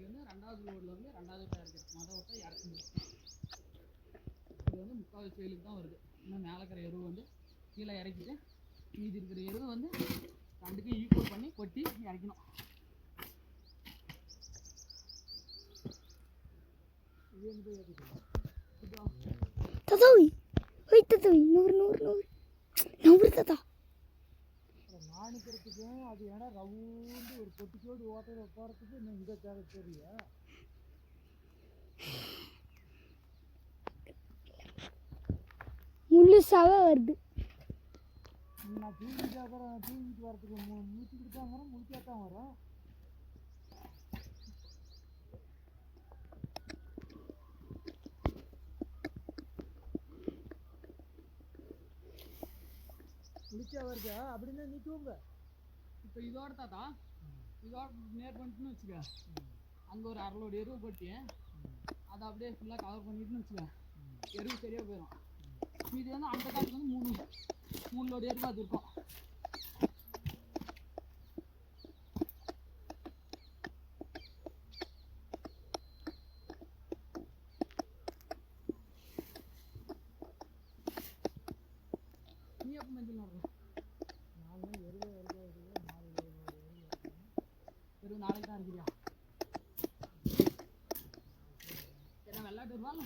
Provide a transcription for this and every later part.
இன்னைக்கு வந்து ரெண்டாவது லோடில் வந்து ரெண்டாவது ஓட்டை இறக்கிருக்கு மொதல் ஓட்டை இறக்குது இது வந்து முக்கால் செயலுக்கு தான் வருது. இன்னும் மேலே இருக்கிற எருவு வந்து கீழே இறக்கிட்டு மீதி இருக்கிற எருவு வந்து ரெண்டுக்கும் ஈக்குவல் பண்ணி கொட்டி இறக்கணும். இது எங்க போய் நூறு நூறு நூறு. நூறு ததா. மாணிக்கிறதுக்கு அது ஏன்னா ரவுண்டு ஒரு பொட்டிக்கோடு ஓட்டையில் போகிறதுக்கு இன்னும் இந்த தேவை தெரியல. முழுசாவே வருது. நான் தூங்கிட்டு தூங்கிட்டு வரதுக்கு முடிச்சுக்கிட்டு தான் வரேன் முடிச்சா தான் வரேன் முடிச்சா வருதா? அப்படின்னா நீ தூங்க. இப்போ இதோட தாத்தா இதோட நேர் பண்ணிட்டுன்னு வச்சுக்க. அங்கே ஒரு அரைலோடு எருவு போட்டு அதை அப்படியே ஃபுல்லாக கவர் பண்ணிட்டுன்னு வச்சுக்க. எருவு சரியாக போயிடும் மீதி வந்து அந்த காலத்துல வந்து மூணு மூணு லோடு எருவு அது இருக்கும் நீ எப்போ மஞ்சள் நடுற நான் எருவு எருவு நாலு எருவு நாளைக்கு தான் இருக்கிறியா விளையாட்டு வருவாங்க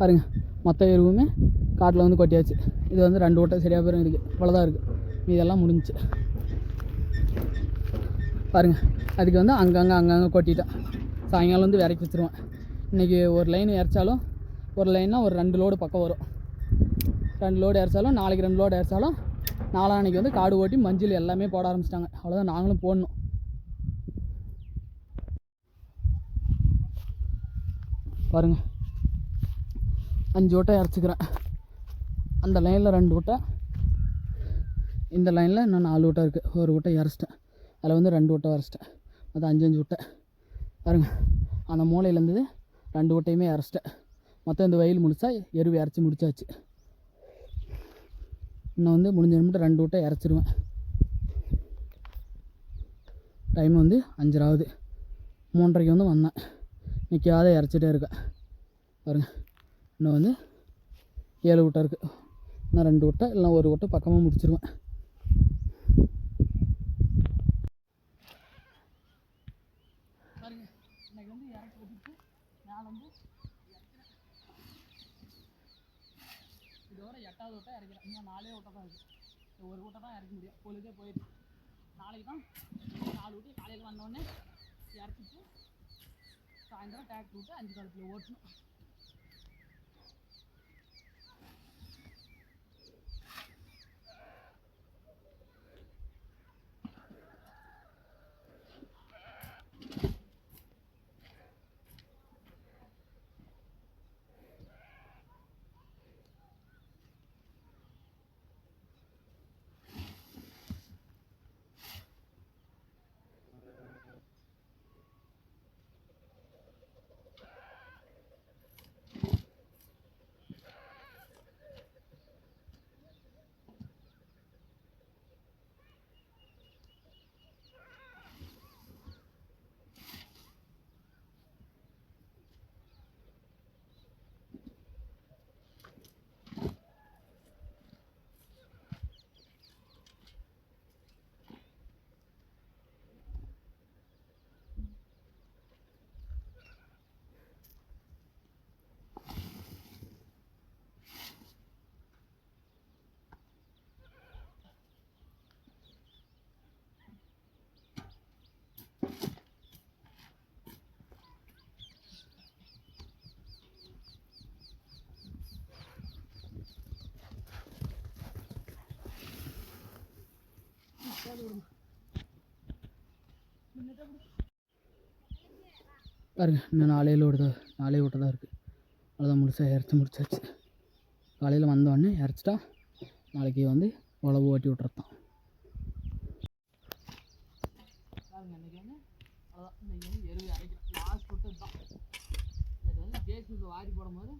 பாருங்க மொத்த எருவுமே காட்டில் வந்து கொட்டியாச்சு. இது வந்து ரெண்டு ஓட்டை சரியாக பேரும் இருக்குது இவ்வளோதான் இருக்குது இதெல்லாம் முடிஞ்சிச்சு. பாருங்க அதுக்கு வந்து அங்கங்கே அங்கங்கே கொட்டிட்டேன். சாயங்காலம் வந்து விறக்கி வச்சுருவேன். இன்றைக்கி ஒரு லைன் இறைச்சாலும் ஒரு லைன்னா ஒரு ரெண்டு லோடு பக்கம் வரும். ரெண்டு லோடு இறச்சாலும் நாளைக்கு ரெண்டு லோடு இறச்சாலும் நாளான்னைக்கு வந்து காடு ஓட்டி மஞ்சள் எல்லாமே போட ஆரம்பிச்சிட்டாங்க. அவ்வளோதான் நாங்களும் போடணும். பாருங்கள் அஞ்சு ஓட்டை இறச்சிக்கிறேன். அந்த லைனில் ரெண்டு ஓட்டை. இந்த லைனில் இன்னும் நாலு ஓட்டை இருக்குது ஒரு ஓட்டை இறச்சிட்டேன். அதில் வந்து ரெண்டு ஓட்டை இறச்சிட்டேன். அது அஞ்சு அஞ்சு ஓட்டை. பாருங்கள் அந்த மூளையிலேருந்து ரெண்டு ஓட்டையுமே இறச்சிட்டேன். மொத்தம் இந்த வயல் முடிச்சா எருவு இறச்சி முடிச்சாச்சு. இன்னும் வந்து முடிஞ்ச நிமிடம் ரெண்டு விட்டை இறச்சிருவேன். டைம் வந்து அஞ்சராவது மூன்றரைக்கு வந்து வந்தேன். நிற்காத இறச்சிட்டே இருக்கேன். பாருங்க. இன்னும் வந்து ஏழு விட்டை இருக்குது இன்னும் ரெண்டு விட்டை இல்லை ஒரு விட்டை பக்கமாக முடிச்சிருவேன். பாருங்க. இன்னைக்கு வந்து இறக்கி வச்சுட்டு நான் வந்து எட்டாவது ஓட்டை இறக்கிறேன் இன்னும் நாலே ஓட்டை தான் இருக்குது ஒரு ஓட்டை தான் இறக்க முடியும் பொழுதே போயிட்டு நாளைக்கு தான் நாலு ஊட்டி காலையில் வந்தோடனே இறக்கிட்டு சாயந்தரம் டேக்டர் விட்டு அஞ்சு காலத்தில் ஓட்டணும் பாருங்க இன்னும் நாளையில் லோடு நாளே நாலே தான் இருக்குது அவ்வளோதான் முழுசாக இறச்சி முடிச்சாச்சு. காலையில் வந்தோடனே இறச்சிட்டா நாளைக்கு வந்து உழவு ஓட்டி விட்றதான் அவ்வளோதான் இன்னைக்கு வந்து அரைக்கிறோம். லாஸ்ட் விட்டு தான் வாரி போடும்போது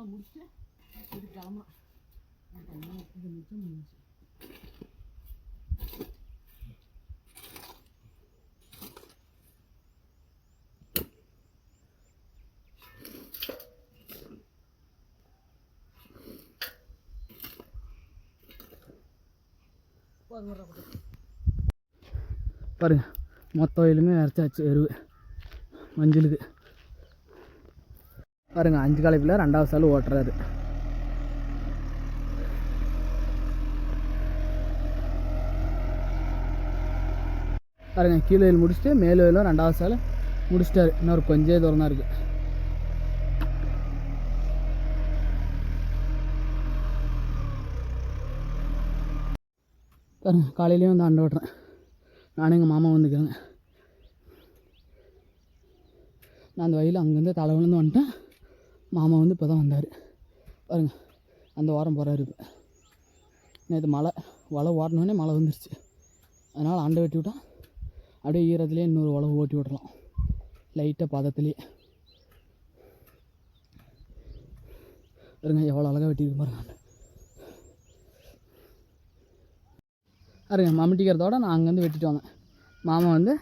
நல்லா முடிச்சுட்டு வீட்டுக்கு கிளம்புறோம் இது மிச்சம் முடிஞ்சு பாருங்க மொத்த வயலுமே இறச்சாச்சு எருவு மஞ்சளுக்கு பாருங்க அஞ்சு கலைப்பில் ரெண்டாவது சால் ஓட்டுறாரு. பாருங்க கீழே வயல் முடிச்சுட்டு மேல் வயலும் ரெண்டாவது சால் முடிச்சிட்டாரு. இன்னொரு கொஞ்சம் தூரம் தான் இருக்குது பாருங்க காலையிலேயும் வந்து அண்டை ஓட்டுறேன். நானும் எங்கள் மாமா வந்துக்கிறேங்க நான் அந்த வயலில் அங்கேருந்து தலை விழுந்து வந்துட்டேன். மாமா வந்து இப்போ தான் வந்தார். பாருங்க அந்த வாரம் போகிறாரு இப்போ. நேற்று மழை வலை ஓட்டினோடனே மழை வந்துருச்சு. அதனால் அண்டை வெட்டி விட்டால் அப்படியே ஈரத்துலேயே இன்னொரு உழவு ஓட்டி விடலாம். லைட்டாக பதத்துலேயே. பாருங்க எவ்வளோ அழகாக வெட்டியிருக்கு பாருங்க பாருங்க மம்மிட்டிக்கிறதோட நான் அங்கேருந்து வெட்டிட்டு வந்தேன். மாமா வந்து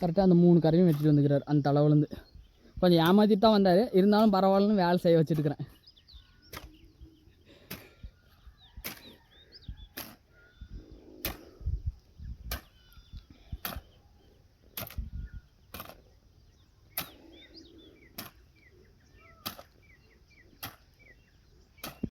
கரெக்டாக அந்த மூணு கரையும் வெட்டிட்டு வந்துக்கிறார் அந்த தலைவிலேருந்து கொஞ்சம் ஏமாற்றிட்டு தான் வந்தார். இருந்தாலும் பரவாயில்லன்னு வேலை செய்ய வச்சுருக்கிறேன்.